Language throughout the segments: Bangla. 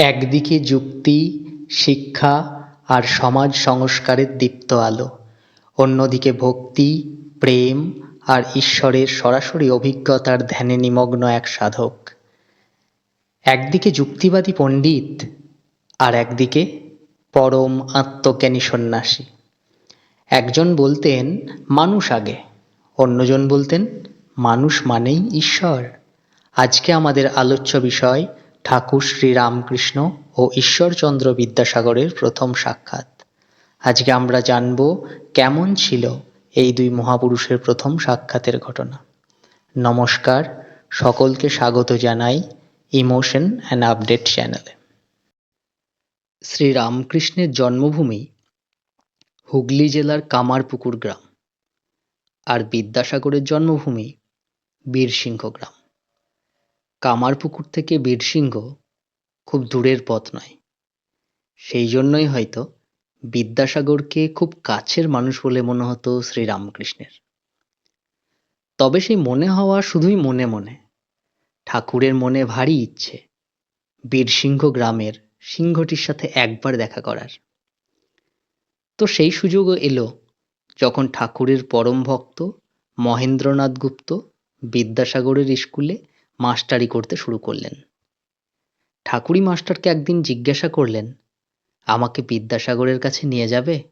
একদিকে যুক্তি, শিক্ষা আর সমাজ সংস্কারের দীপ্ত আলো, অন্যদিকে ভক্তি, প্রেম আর ঈশ্বরের সরাসরি অভিজ্ঞতার ধ্যানে নিমগ্ন এক সাধক। একদিকে যুক্তিবাদী পণ্ডিত আর একদিকে পরম আত্মজ্ঞানী সন্ন্যাসী। একজন বলতেন, মানুষ আগে। অন্যজন বলতেন, মানুষ মানেই ঈশ্বর। আজকে আমাদের আলোচ্য বিষয় ঠাকুর শ্রীরামকৃষ্ণ ও ঈশ্বরচন্দ্র বিদ্যাসাগরের প্রথম সাক্ষাৎ। আজকে আমরা জানব কেমন ছিল এই দুই মহাপুরুষের প্রথম সাক্ষাতের ঘটনা। নমস্কার, সকলকে স্বাগত জানাই ইমোশন অ্যান্ড আপডেট চ্যানেলে। শ্রীরামকৃষ্ণের জন্মভূমি হুগলি জেলার কামারপুকুর গ্রাম। আর বিদ্যাসাগরের জন্মভূমি বীরসিংহ গ্রাম। কামারপুকুর থেকে বীরসিংহ খুব দূরের পথ নয়। সেই জন্যই হয়তো বিদ্যাসাগরকে খুব কাছের মানুষ বলে মনে হতো শ্রীরামকৃষ্ণের। তবে সেই মনে হওয়া শুধুই মনে মনে, ঠাকুরের মনে ভারী ইচ্ছে, বীরসিংহ গ্রামের সিংহটির সাথে একবার দেখা করার। তো সেই সুযোগও এলো যখন ঠাকুরের পরম ভক্ত মহেন্দ্রনাথ গুপ্ত বিদ্যাসাগরের স্কুলে মাস্টারি করতে শুরু করলেন। ঠাকুরি মাস্টারকে একদিন জিজ্ঞাসা করলেন, আমাকে বিদ্যাসাগরের কাছে নিয়ে যাবে?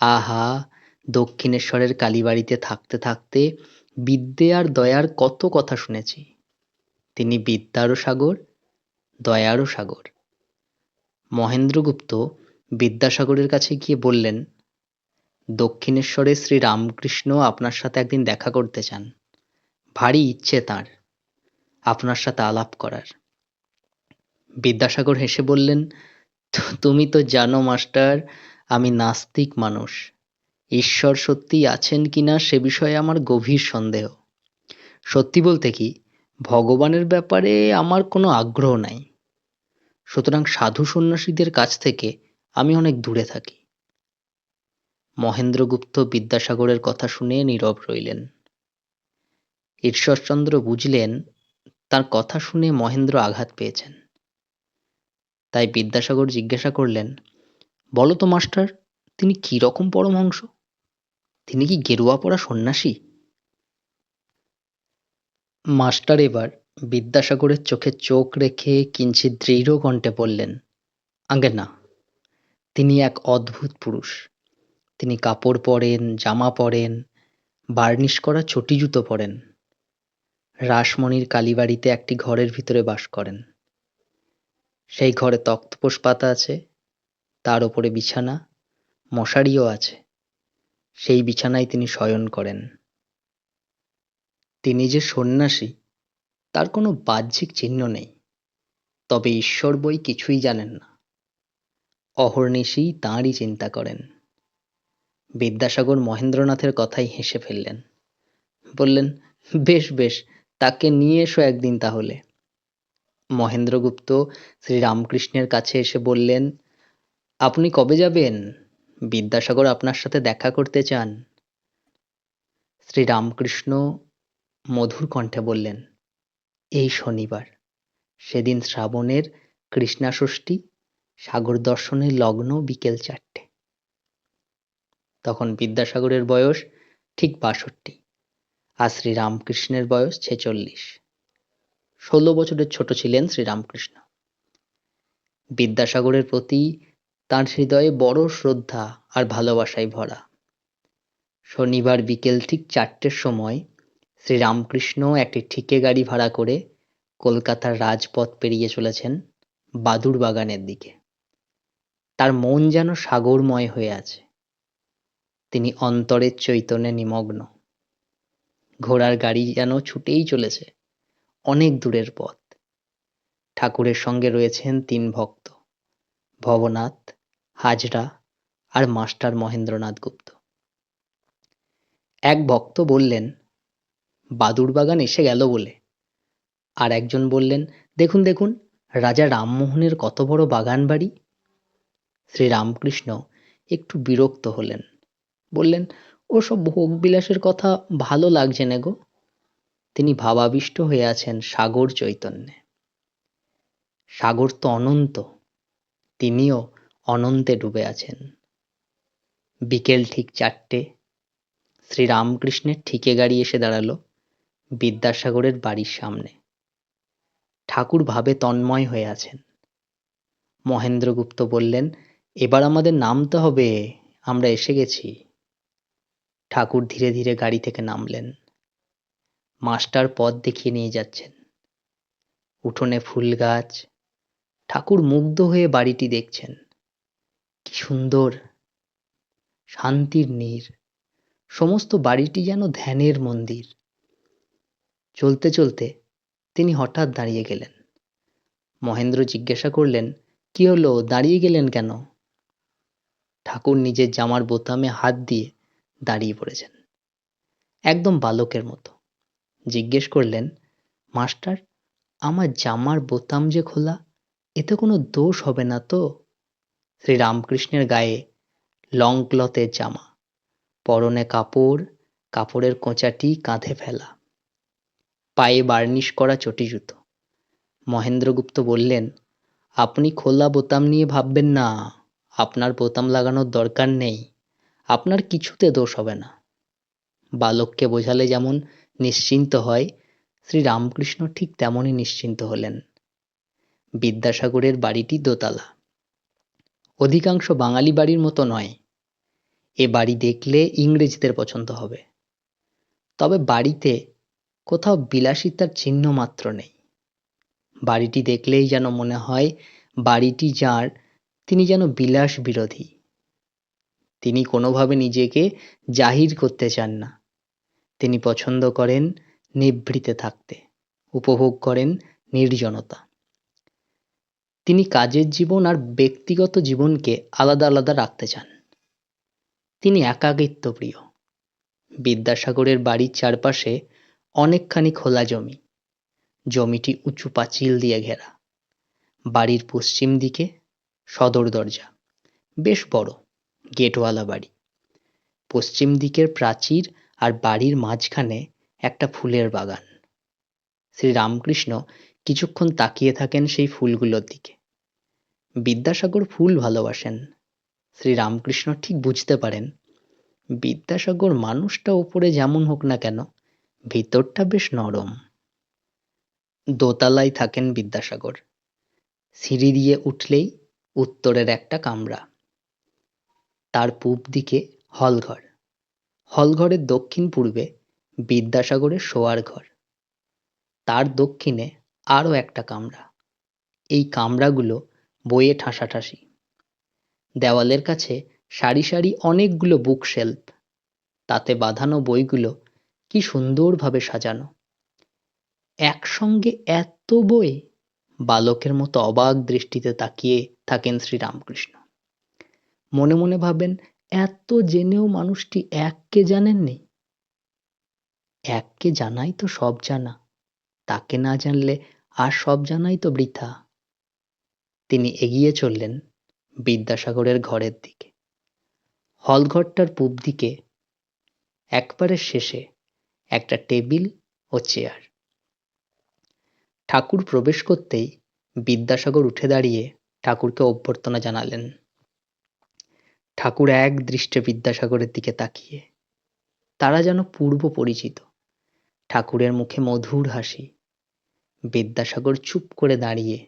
আহা, দক্ষিণেশ্বরের কালীবাড়িতে থাকতে থাকতে বিদ্যে আর দয়ার কত কথা শুনেছি। তিনি বিদ্যারও সাগর, দয়ারও সাগর। মহেন্দ্রগুপ্ত বিদ্যাসাগরের কাছে গিয়ে বললেন, দক্ষিণেশ্বরে শ্রী রামকৃষ্ণ আপনার সাথে একদিন দেখা করতে চান। ভারী ইচ্ছে তার। আপনার সাথে আলাপ করার। বিদ্যাসাগর হেসে বললেন তুমি তো জানো, মাস্টার, আমি নাস্তিক মানুষ। ঈশ্বর সত্যি আছেন কিনা সে বিষয়ে আমার গভীর সন্দেহ। সত্যি বলতে কি, ভগবানের ব্যাপারে আমার কোনো আগ্রহ নাই। সুতরাং সাধু সন্ন্যাসীদের কাছ থেকে আমি অনেক দূরে থাকি। মহেন্দ্রগুপ্ত বিদ্যাসাগরের কথা শুনে নীরব রইলেন। ঈশ্বরচন্দ্র বুঝলেন তার কথা শুনে মহেন্দ্র আঘাত পেয়েছেন। তাই বিদ্যাসাগর জিজ্ঞাসা করলেন, বলো তো মাস্টার, তিনি কি রকম পরমহংস? তিনি কি গেরুয়া পড়া সন্ন্যাসী? মাস্টার এবার বিদ্যাসাগরের চোখে চোখ রেখে কিঞ্চিত দৃঢ় কণ্ঠে বললেন আগে না তিনি এক অদ্ভুত পুরুষ। তিনি কাপড় পরেন, জামা পরেন, বার্নিশ করা চটি জুতো পরেন। রাসমণির কালীবাড়িতে একটি ঘরের ভিতরে বাস করেন। সেই ঘরে তক্তপোষ পাতা আছে, তার ওপরে বিছানা, মশারিও আছে। সেই বিছানায় তিনি শয়ন করেন। তিনি যে সন্ন্যাসী, তার কোনো বাহ্যিক চিহ্ন নেই। তবে ঈশ্বর বই কিছুই জানেন না। অহর্নিশি তাঁরই চিন্তা করেন। বিদ্যাসাগর মহেন্দ্রনাথের কথাই হেসে ফেললেন। বললেন, বেশ বেশ তাকে নিয়ে এসো একদিন তাহলে। মহেন্দ্রগুপ্ত শ্রীরামকৃষ্ণের কাছে এসে বললেন, আপনি কবে যাবেন? বিদ্যাসাগর আপনার সাথে দেখা করতে চান? শ্রীরামকৃষ্ণ মধুর কণ্ঠে বললেন, এই শনিবার, সেদিন শ্রাবণের কৃষ্ণাষষ্ঠী, সাগর দর্শনের লগ্ন বিকেল চারটে। তখন বিদ্যাসাগরের বয়স ঠিক বাষট্টি। আর শ্রীরামকৃষ্ণের বয়স ছেচল্লিশ। ষোলো বছরের ছোট ছিলেন শ্রীরামকৃষ্ণ। বিদ্যাসাগরের প্রতি তার হৃদয়ে বড় শ্রদ্ধা আর ভালোবাসায় ভরা। শনিবার বিকেল ঠিক চারটের সময় শ্রীরামকৃষ্ণ একটি ঠিকে গাড়ি ভাড়া করে কলকাতার রাজপথ পেরিয়ে চলেছেন বাদুর বাগানের দিকে। তার মন যেন সাগরময় হয়ে আছে। তিনি অন্তরের চৈতন্যে নিমগ্ন। ঘোড়ার গাড়ি যেন ছুটেই চলেছে। অনেক দূরের পথ। ঠাকুরের সঙ্গে রয়েছেন তিন ভক্ত, ভবনাথ, হাজরা আর মাস্টার মহেন্দ্রনাথ গুপ্ত। এক ভক্ত বললেন বাদুর বাগান এসে গেল বলে। আর একজন বললেন, দেখুন দেখুন, রাজা রামমোহনের কত বড় বাগান বাড়ি? শ্রীরামকৃষ্ণ একটু বিরক্ত হলেন, বললেন ওসব ভোগবিলাসের কথা ভালো লাগছে না গো। তিনি ভাবাবিষ্ট হয়ে আছেন সাগর চৈতন্যে। সাগর তো অনন্ত, তিনিও অনন্তে ডুবে আছেন। বিকেল ঠিক চারটে, শ্রীরামকৃষ্ণের ঠিকে গাড়ি এসে দাঁড়াল বিদ্যাসাগরের বাড়ির সামনে। ঠাকুর ভাবে তন্ময় হয়ে আছেন। মহেন্দ্রগুপ্ত বললেন, এবার আমাদের নামতে হবে, আমরা এসে গেছি। ঠাকুর ধীরে ধীরে গাড়ি থেকে নামলেন। মাস্টার পথ দেখিয়ে নিয়ে যাচ্ছেন। উঠোনে ফুল গাছ। ঠাকুর মুগ্ধ হয়ে বাড়িটি দেখছেন। কি সুন্দর! শান্তির নীর। সমস্ত বাড়িটি যেন ধ্যানের মন্দির। চলতে চলতে তিনি হঠাৎ দাঁড়িয়ে গেলেন। মহেন্দ্র জিজ্ঞাসা করলেন, কি হলো? দাঁড়িয়ে গেলেন কেন? ঠাকুর নিজের জামার বোতামে হাত দিয়ে দাঁড়িয়ে পড়েছেন। একদম বালকের মতো। জিজ্ঞেস করলেন, মাস্টার, আমার জামার বোতাম যে খোলা, এতে কোনো দোষ হবে না তো? শ্রীরামকৃষ্ণের গায়ে লং ক্লথের জামা, পরনে কাপড়, কাপড়ের কোঁচাটি কাঁধে ফেলা, পায়ে বার্নিশ করা চটি জুতো। মহেন্দ্রগুপ্ত বললেন, আপনি খোলা বোতাম নিয়ে ভাববেন না, আপনার বোতাম লাগানোর দরকার নেই। আপনার কিছুতে দোষ হবে না। বালককে বোঝালে যেমন নিশ্চিন্ত হয় শ্রী রামকৃষ্ণ ঠিক তেমনই নিশ্চিন্ত হলেন। বিদ্যাসাগরের বাড়িটি দোতলা। অধিকাংশ বাঙালি বাড়ির মতো নয়। এ বাড়ি দেখলে ইংরেজদের পছন্দ হবে। তবে বাড়িতে কোথাও বিলাসিতার চিহ্ন মাত্র নেই। বাড়িটি দেখলেই যেন মনে হয়, বাড়িটি যার, তিনি যেন বিলাস বিরোধী তিনি কোনোভাবে নিজেকে জাহির করতে চান না। তিনি পছন্দ করেন নিভৃতে থাকতে, উপভোগ করেন নির্জনতা। তিনি কাজের জীবন আর ব্যক্তিগত জীবনকে আলাদা আলাদা রাখতে চান। তিনি একাকিত্ব প্রিয়। বিদ্যাসাগরের বাড়ির চারপাশে অনেকখানি খোলা জমি। জমিটি উঁচু পাঁচিল দিয়ে ঘেরা। বাড়ির পশ্চিম দিকে সদর দরজা, বেশ বড়। গেটওয়ালা বাড়ি। পশ্চিম দিকের প্রাচীর আর বাড়ির মাঝখানে একটা ফুলের বাগান। শ্রী রামকৃষ্ণ কিছুক্ষণ তাকিয়ে থাকেন সেই ফুলগুলোর দিকে। বিদ্যাসাগর ফুল ভালোবাসেন। শ্রী রামকৃষ্ণ ঠিক বুঝতে পারেন, বিদ্যাসাগর মানুষটা ওপরে যেমন হোক না কেন, ভিতরটা বেশ নরম। দোতলায় থাকেন বিদ্যাসাগর। সিঁড়ি দিয়ে উঠলেই উত্তরের একটা কামরা। তার পূব দিকে হলঘর। হলঘরের দক্ষিণ পূর্বে বিদ্যাসাগরের শোয়ার ঘর। তার দক্ষিণে আরও একটা কামরা। এই কামরাগুলো বইয়ে ঠাসাঠাসি। দেওয়ালের কাছে সারি সারি অনেকগুলো বুক শেলফ তাতে বাঁধানো বইগুলো কি সুন্দরভাবে সাজানো। একসঙ্গে এত বই বালকের মতো অবাক দৃষ্টিতে তাকিয়ে থাকেন শ্রীরামকৃষ্ণ। মনে মনে ভাবেন এত জেনেও মানুষটি এককে জানেননি। এককে জানাই তো সব জানা, তাকে না জানলে আর সব জানাই তো বৃথা। তিনি এগিয়ে চললেন বিদ্যাসাগরের ঘরের দিকে। হলঘরটার পূব দিকে একবারে শেষে একটা টেবিল ও চেয়ার। ঠাকুর প্রবেশ করতেই বিদ্যাসাগর উঠে দাঁড়িয়ে ঠাকুরকে অভ্যর্থনা জানালেন। ঠাকুর এক দৃষ্টে বিদ্যাসাগরের দিকে তাকিয়ে। তারা যেন পূর্ব পরিচিত। ঠাকুরের মুখে মধুর হাসি। বিদ্যাসাগর চুপ করে দাঁড়িয়ে।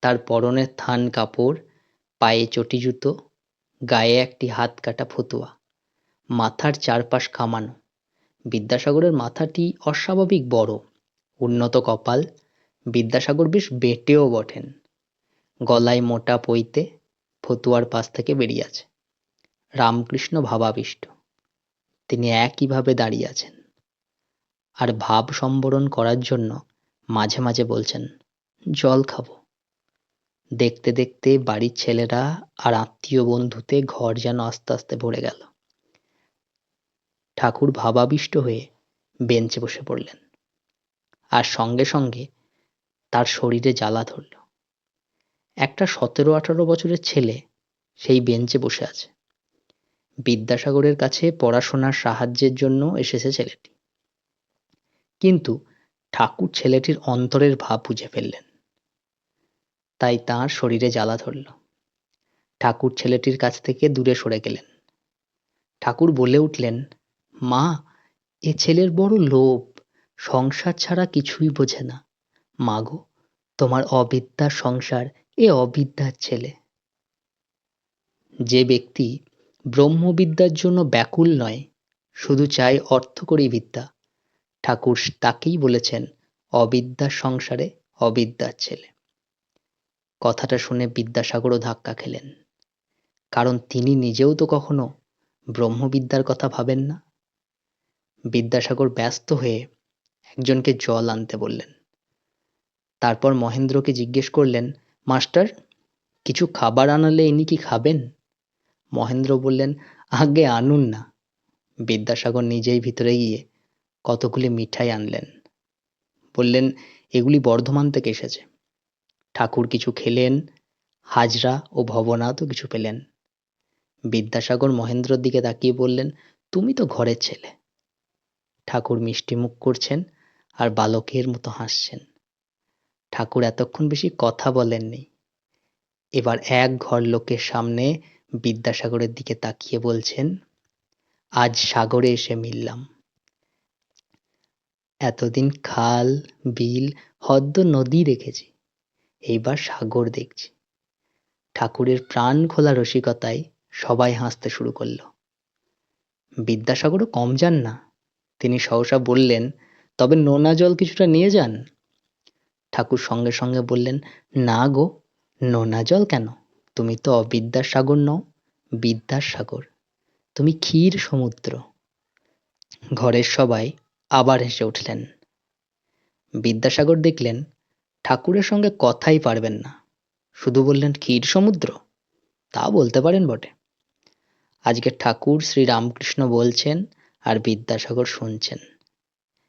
তার পরনের থান কাপড়, পায়ে চটি জুতো, গায়ে একটি হাত কাটা ফতুয়া, মাথার চারপাশ কামানো বিদ্যাসাগরের মাথাটি অস্বাভাবিক বড়, উন্নত কপাল, বিদ্যাসাগর বেশ বেটেও বটেন। গলায় মোটা পইতে ফতুয়ার পাশ থেকে বেরিয়ে আছে। রামকৃষ্ণ ভাবাবিষ্ট। তিনি একইভাবে দাঁড়িয়ে আছেন। আর ভাব সম্বরণ করার জন্য মাঝে মাঝে বলছেন, জল খাব। দেখতে দেখতে বাড়ির ছেলেরা আর আত্মীয় বন্ধুতে ঘর যেন আস্তে আস্তে ভরে গেল। ঠাকুর ভাবাবিষ্ট হয়ে বেঞ্চে বসে পড়লেন। আর সঙ্গে সঙ্গে তার শরীরে জ্বালা ধরল। একটা সতেরো আঠারো বছরের ছেলে সেই বেঞ্চে বসে আছে। বিদ্যাসাগরের কাছে পড়াশোনার সাহায্যের জন্য এসেছে ছেলেটি। কিন্তু ঠাকুর ছেলেটির অন্তরের ভাব বুঝে ফেললেন। তাই তাঁর শরীরে জ্বালা ধরল। ঠাকুর ছেলেটির কাছ থেকে দূরে সরে গেলেন। ঠাকুর বলে উঠলেন, মা, এ ছেলের বড় লোভ। সংসার ছাড়া কিছুই বোঝে না। মাগো তোমার অবিদ্যার সংসার এ অবিদ্যার ছেলে। যে ব্যক্তি ব্রহ্মবিদ্যার জন্য ব্যাকুল নয়, শুধু চায় অর্থকরী বিদ্যা। ঠাকুর তাকেই বলেছেন, অবিদ্যা সংসারে অবিদ্যার ছেলে। কথাটা শুনে বিদ্যাসাগরও ধাক্কা খেলেন। কারণ তিনি নিজেও তো কখনো ব্রহ্মবিদ্যার কথা ভাবেন না। বিদ্যাসাগর ব্যস্ত হয়ে একজনকে জল আনতে বললেন। তারপর মহেন্দ্রকে জিজ্ঞেস করলেন, মাস্টার, কিছু খাবার আনালে ইনি কি খাবেন? মহেন্দ্র বললেন, আগে আনুন না। বিদ্যাসাগর নিজেই ভিতরে গিয়ে কতগুলি মিঠাই আনলেন। বললেন, এগুলি বর্ধমান থেকে এসেছে। ঠাকুর কিছু খেলেন, হাজরা ও ভবনাথও কিছু পেলেন। বিদ্যাসাগর মহেন্দ্রর দিকে তাকিয়ে বললেন, তুমি তো ঘরের ছেলে। ঠাকুর মিষ্টি মুখ করছেন আর বালকের মতো হাসছেন। ঠাকুর এতক্ষণ বেশি কথা বলেননি। এবার এক ঘর লোকের সামনে বিদ্যাসাগরের দিকে তাকিয়ে বলছেন, আজ সাগরে এসে মিললাম। এতদিন খাল, বিল হদ্দ নদী দেখেছি, এইবার সাগর দেখছি। ঠাকুরের প্রাণ খোলা রসিকতায় সবাই হাসতে শুরু করল। বিদ্যাসাগরও কম যান না। তিনি সহসা বললেন, তবে নোনা জল কিছুটা নিয়ে যান? ঠাকুর সঙ্গে সঙ্গে বললেন, না গো, নোনা জল কেন? তুমি তো অবিদ্যার সাগর নও বিদ্যার সাগর তুমি ক্ষীর সমুদ্র। ঘরের সবাই আবার হেসে উঠলেন। বিদ্যাসাগর দেখলেন ঠাকুরের সঙ্গে কথাই পারবেন না। শুধু বললেন, ক্ষীর সমুদ্র? তা বলতে পারেন বটে। আজকে ঠাকুর শ্রী রামকৃষ্ণ বলছেন আর বিদ্যাসাগর শুনছেন,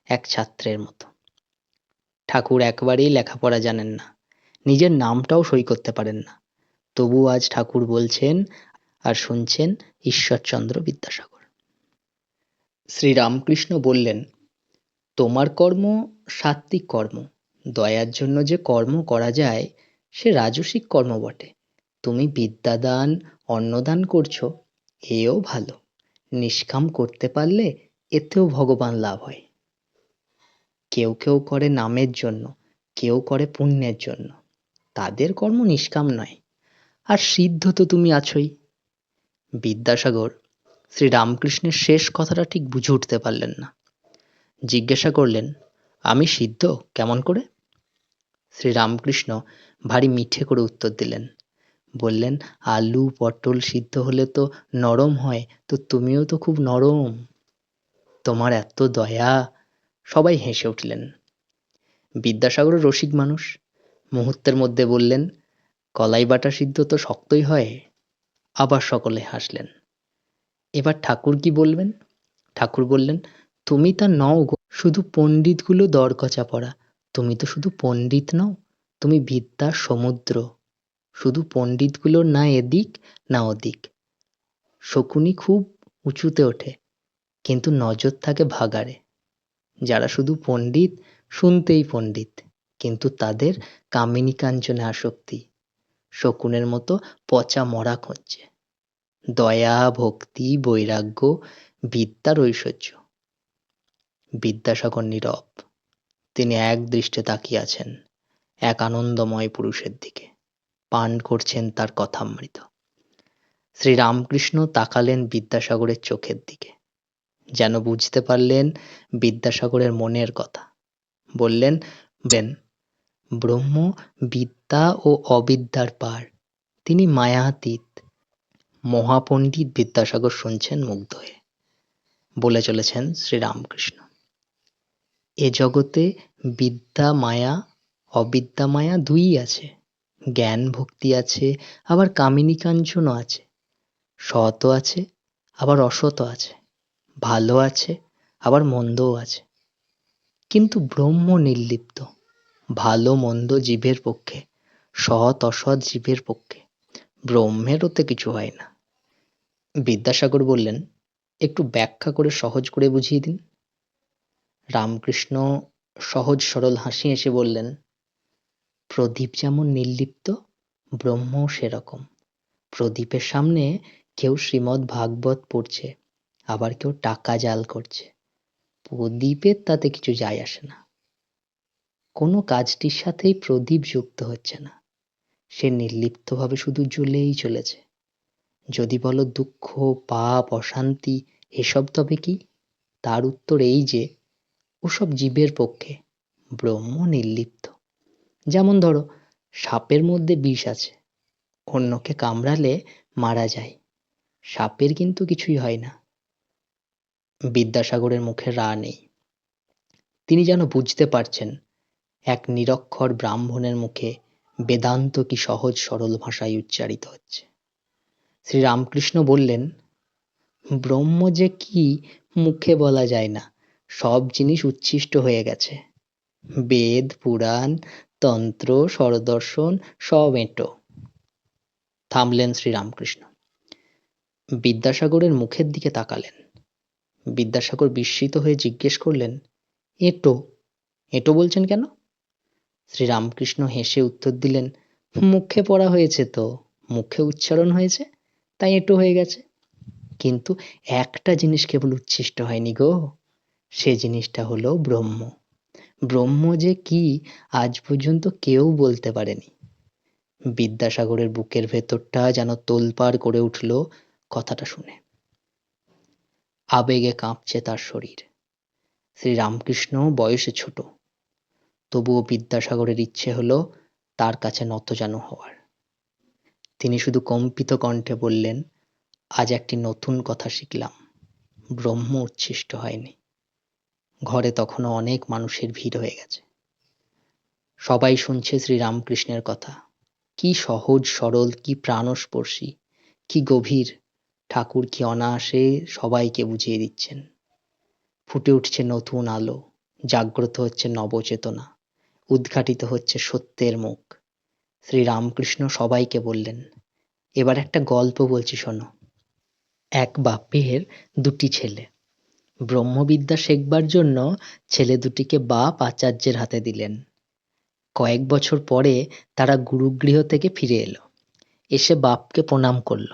এক ছাত্রের মতো। ঠাকুর একবারেই লেখাপড়া জানেন না। নিজের নামটাও সই করতে পারেন না। তবু আজ ঠাকুর বলছেন আর শুনছেন ঈশ্বরচন্দ্র বিদ্যাসাগর। শ্রীরামকৃষ্ণ বললেন, তোমার কর্ম সাত্ত্বিক কর্ম। দয়ার জন্য যে কর্ম করা যায়, সে রাজসিক কর্ম বটে। তুমি বিদ্যাদান, অন্নদান করছ, এও ভালো। নিষ্কাম করতে পারলে এতেও ভগবান লাভ হয়। কেউ কেউ করে নামের জন্য, কেউ করে পুণ্যের জন্য। তাদের কর্ম নিষ্কাম নয়। আর সিদ্ধ তো তুমি আছোই। বিদ্যাসাগর শ্রী রামকৃষ্ণের শেষ কথাটা ঠিক বুঝে উঠতে পারলেন না। জিজ্ঞাসা করলেন, আমি সিদ্ধ? কেমন করে? শ্রী রামকৃষ্ণ ভারী মিঠে করে উত্তর দিলেন, বললেন, আলু পটল সিদ্ধ হলে তো নরম হয়, তো তুমিও তো খুব নরম। তোমার এত দয়া। সবাই হেসে উঠলেন। বিদ্যাসাগর রসিক মানুষ, মুহূর্তের মধ্যে বললেন কলাই বাটা সিদ্ধ তো শক্তই হয়। আবার সকলে হাসলেন। এবার ঠাকুর কি বলবেন? ঠাকুর বললেন, তুমি তা নও গো, শুধু পণ্ডিতগুলো দরকচা পড়া। তুমি তো শুধু পণ্ডিত নও, তুমি বিদ্যার সমুদ্র। শুধু পণ্ডিতগুলোর না এদিক, না ওদিক। শকুনি খুব উঁচুতে ওঠে, কিন্তু নজর থাকে ভাগাড়ে। যারা শুধু পণ্ডিত, শুনতেই পণ্ডিত, কিন্তু তাদের কামিনী কাঞ্চনে আসক্তি শকুনের মতো পচা মরা খুঁজছে দয়া, ভক্তি, বৈরাগ্য বিদ্যার ঐশ্বর্য। বিদ্যাসাগর নীরব। তিনি এক দৃষ্টে তাকিয়ে আছেন, এক আনন্দময় পুরুষের দিকে। পান করছেন তার কথামৃত। শ্রীরামকৃষ্ণ তাকালেন বিদ্যাসাগরের চোখের দিকে। যেন বুঝতে পারলেন বিদ্যাসাগরের মনের কথা। বললেন, বেন ব্রহ্ম, বিদ্যা ও অবিদ্যার পার। তিনি মায়াতীত। মহাপণ্ডিত বিদ্যাসাগর শুনছেন মুগ্ধ হয়ে। বলে চলেছেন শ্রীরামকৃষ্ণ। এ জগতে বিদ্যা, মায়া, অবিদ্যা, মায়া দুই আছে। জ্ঞান ভক্তি আছে, আবার কামিনী কাঞ্চনও আছে। সৎও আছে, আবার অসৎও আছে। ভালো আছে, আবার মন্দও আছে। কিন্তু ব্রহ্ম নির্লিপ্ত। ভালো মন্দ জীবের পক্ষে, সৎ অসৎ জীবের পক্ষে, ব্রহ্মের ওতে কিছু হয় না। বিদ্যাসাগর বললেন, একটু ব্যাখ্যা করে সহজ করে বুঝিয়ে দিন। রামকৃষ্ণ সহজ সরল হাসি এসে বললেন, প্রদীপ যেমন নির্লিপ্ত, ব্রহ্মও সেরকম। প্রদীপের সামনে কেউ শ্রীমদ্ ভাগবত পড়ছে, আবার কেউ টাকা জাল করছে। প্রদীপের তাতে কিছু যায় আসে না। কোনো কাজটির সাথেই প্রদীপ যুক্ত হচ্ছে না। সে নির্লিপ্তভাবে শুধু জ্বলেই চলেছে। যদি বলো দুঃখ, পাপ, অশান্তি, এসব তবে কি? তার উত্তর এই যে, ওসব জীবের পক্ষে ব্রহ্ম নির্লিপ্ত। যেমন ধরো, সাপের মধ্যে বিষ আছে, অন্যকে কামড়ালে মারা যায়। সাপের কিন্তু কিছুই হয় না। বিদ্যাসাগরের মুখে রা নেই। তিনি যেন বুঝতে পারছেন এক নিরক্ষর ব্রাহ্মণের মুখে বেদান্ত কি সহজ সরল ভাষায় উচ্চারিত হচ্ছে। শ্রীরামকৃষ্ণ বললেন, ব্রহ্ম যে কি মুখে বলা যায় না, সব জিনিস উচ্ছিষ্ট হয়ে গেছে। বেদ, পুরাণ, তন্ত্র, স্বরদর্শন সব এঁটো। থামলেন শ্রীরামকৃষ্ণ। বিদ্যাসাগরের মুখের দিকে তাকালেন। বিদ্যাসাগর বিস্মিত হয়ে জিজ্ঞেস করলেন, এঁটো? এঁটো বলছেন কেন? শ্রীরামকৃষ্ণ হেসে উত্তর দিলেন, মুখে পড়া হয়েছে তো, মুখে উচ্চারণ হয়েছে, তাই এঁটো হয়ে গেছে। কিন্তু একটা জিনিস কেবল উচ্ছিষ্ট হয়নি গো, সে জিনিসটা হলো ব্রহ্ম। ব্রহ্ম যে কি, আজ পর্যন্ত কেউ বলতে পারেনি। বিদ্যাসাগরের বুকের ভেতরটা যেন তোলপাড় করে উঠল কথাটা শুনে। আবেগে কাঁপছে তার শরীর। শ্রীরামকৃষ্ণ বয়সে ছোট। তবুও বিদ্যাসাগরের ইচ্ছে হলো তার কাছে নতজানু হওয়ার। তিনি শুধু কম্পিত কণ্ঠে বললেন, আজ একটি নতুন কথা শিখলাম। ব্রহ্ম উচ্ছিষ্ট হয়নি। ঘরে তখনও অনেক মানুষের ভিড় হয়ে গেছে। সবাই শুনছে শ্রীরামকৃষ্ণের কথা। কি সহজ, সরল, কি প্রাণস্পর্শী, কি গভীর। ঠাকুর কি অনায়াসে সবাইকে বুঝিয়ে দিচ্ছেন। ফুটে উঠছে নতুন আলো, জাগ্রত হচ্ছে নবচেতনা। উদ্ঘাটিত হচ্ছে সত্যের মুখ। শ্রীরামকৃষ্ণ সবাইকে বললেন, এবার একটা গল্প বলছি শোনো। এক বাপের দুটি ছেলে। ব্রহ্মবিদ্যা শেখবার জন্য ছেলে দুটিকে বাপ আচার্যের হাতে দিলেন। কয়েক বছর পরে তারা গুরুগৃহ থেকে ফিরে এলো। এসে বাপকে প্রণাম করল।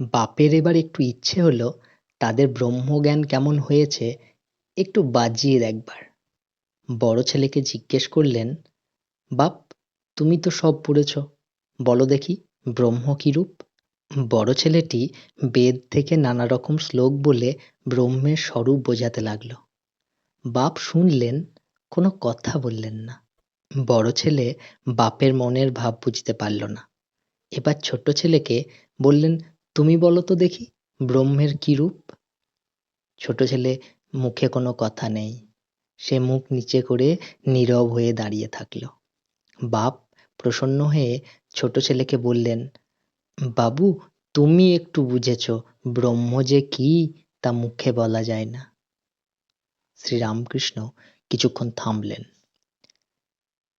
বাপের এবার একটু ইচ্ছে হলো, তাদের ব্রহ্মজ্ঞান কেমন হয়েছে একটু বাজিয়ে দেখবার। বড় ছেলেকে জিজ্ঞেস করলেন, বাপ, তুমি তো সব পড়েছ। বলো দেখি, ব্রহ্ম কি রূপ? বড় ছেলেটি বেদ থেকে নানা রকম শ্লোক বলে ব্রহ্মের স্বরূপ বোঝাতে লাগল। বাপ শুনলেন, কোনো কথা বললেন না। বড় ছেলে বাপের মনের ভাব বুঝতে পারল না। এবার ছোট ছেলেকে বললেন, তুমি বলো তো দেখি, ব্রহ্মের কি রূপ? ছোট ছেলে, মুখে কোনো কথা নেই। সে মুখ নিচে করে নীরব হয়ে দাঁড়িয়ে থাকল। বাপ প্রসন্ন হয়ে ছোট ছেলেকে বললেন, বাবু, তুমি একটু বুঝেছ, ব্রহ্ম যে কি তা মুখে বলা যায় না। শ্রীরামকৃষ্ণ কিছুক্ষণ থামলেন।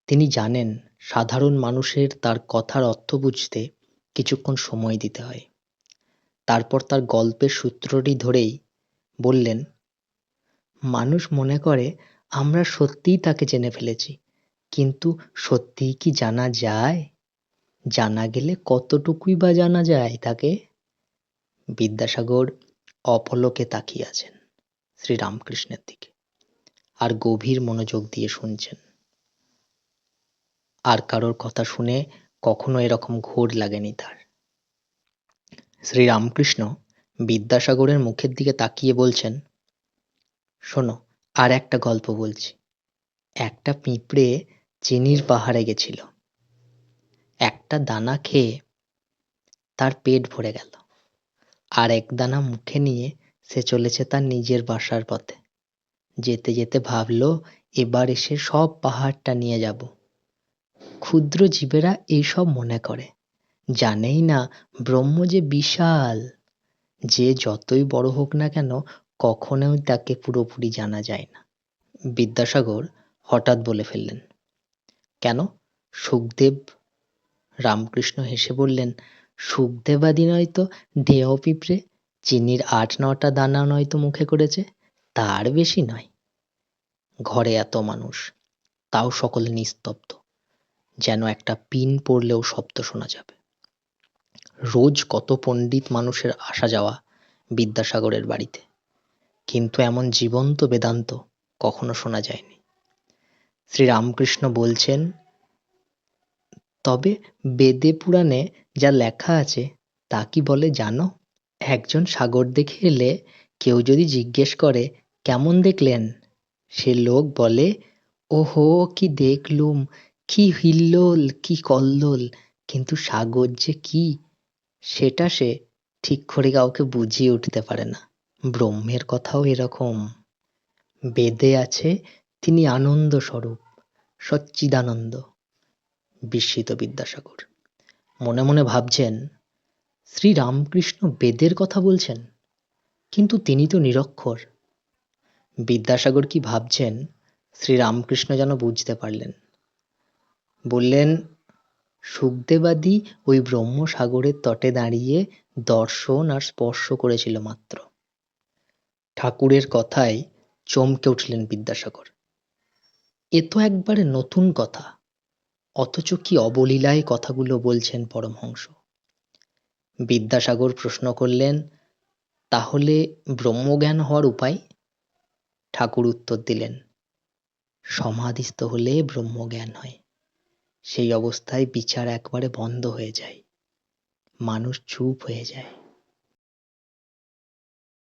তিনি জানেন, সাধারণ মানুষের তার কথার অর্থ বুঝতে কিছুক্ষণ সময় দিতে হয়। তারপর তার গল্পের সূত্রটি ধরেই বললেন মানুষ মনে করে, আমরা সত্যিই তাকে জেনে ফেলেছি। কিন্তু সত্যিই কি জানা যায়? জানা গেলে কতটুকুই বা জানা যায় তাকে? বিদ্যাসাগর অপলকে তাকিয়ে আছেন শ্রীরামকৃষ্ণের দিকে আর গভীর মনোযোগ দিয়ে শুনছেন। আর কারোর কথা শুনে কখনো এরকম ঘোর লাগেনি তার। শ্রীরামকৃষ্ণ বিদ্যাসাগরের মুখের দিকে তাকিয়ে বলছেন শোনো, আর একটা গল্প বলছি। একটা পিঁপড়ে চিনির পাহাড়ে গেছিল। একটা দানা খেয়ে তার পেট ভরে গেল। আর এক দানা মুখে নিয়ে সে চলেছে তার নিজের বাসার পথে। যেতে যেতে ভাবলো, এবার এসে সব পাহাড়টা নিয়ে যাব। ক্ষুদ্র জীবেরা এইসব মনে করে। জানেই না ব্রহ্ম যে বিশাল। যে যতই বড় হোক না কেন কখনোই তাকে পুরোপুরি জানা যায় না। বিদ্যাসাগর হঠাৎ বলে ফেললেন, কেন? সুখদেব? রামকৃষ্ণ হেসে বললেন, সুখদেবাদি নয়তো দেহ পিঁপড়ে, চিনির আট নটা দানা নয়তো মুখে করেছে, তার বেশি নয়। ঘরে এত মানুষ, তাও সকলে নিস্তব্ধ, যেন একটা পিন পড়লেও শব্দ শোনা যাবে। রোজ কত পণ্ডিত মানুষের আসা যাওয়া বিদ্যাসাগরের বাড়িতে। কিন্তু এমন জীবন্ত বেদান্ত কখনো শোনা যায়নি। শ্রীরামকৃষ্ণ বলছেন, তবে বেদে পুরাণে যা লেখা আছে, তা কি বলে জানো? একজন সাগর দেখে এলে কেউ যদি জিজ্ঞেস করে, কেমন দেখলেন? সে লোক বলে, ওহো, কি দেখলুম, কি হিল্লোল, কি কল্লোল, কিন্তু সাগর যে কি, সেটা সে ঠিক করে কাউকে বুঝিয়ে উঠতে পারে না। ব্রহ্মের কথাও এরকম। বেদে আছে, তিনি আনন্দ স্বরূপ সচ্চিদানন্দ, বিস্মিত বিদ্যাসাগর। মনে মনে ভাবছেন শ্রী রামকৃষ্ণ বেদের কথা বলছেন, কিন্তু তিনি তো নিরক্ষর। বিদ্যাসাগর কি ভাবছেন শ্রী রামকৃষ্ণ যেন বুঝতে পারলেন। বললেন, সুখদেবাদি ওই ব্রহ্মসাগরের তটে দাঁড়িয়ে দর্শন আর স্পর্শ করেছিল মাত্র। ঠাকুরের কথায় চমকে উঠলেন বিদ্যাসাগর। এ তো একবারে নতুন কথা, অথচ কি অবলীলায় কথাগুলো বলছেন পরমহংস। বিদ্যাসাগর প্রশ্ন করলেন, তাহলে ব্রহ্মজ্ঞান হওয়ার উপায়? ঠাকুর উত্তর দিলেন, সমাধিস্থ হলে ব্রহ্মজ্ঞান হয়, সেই অবস্থায় বিচার একবারে বন্ধ হয়ে যায়, মানুষ চুপ হয়ে যায়।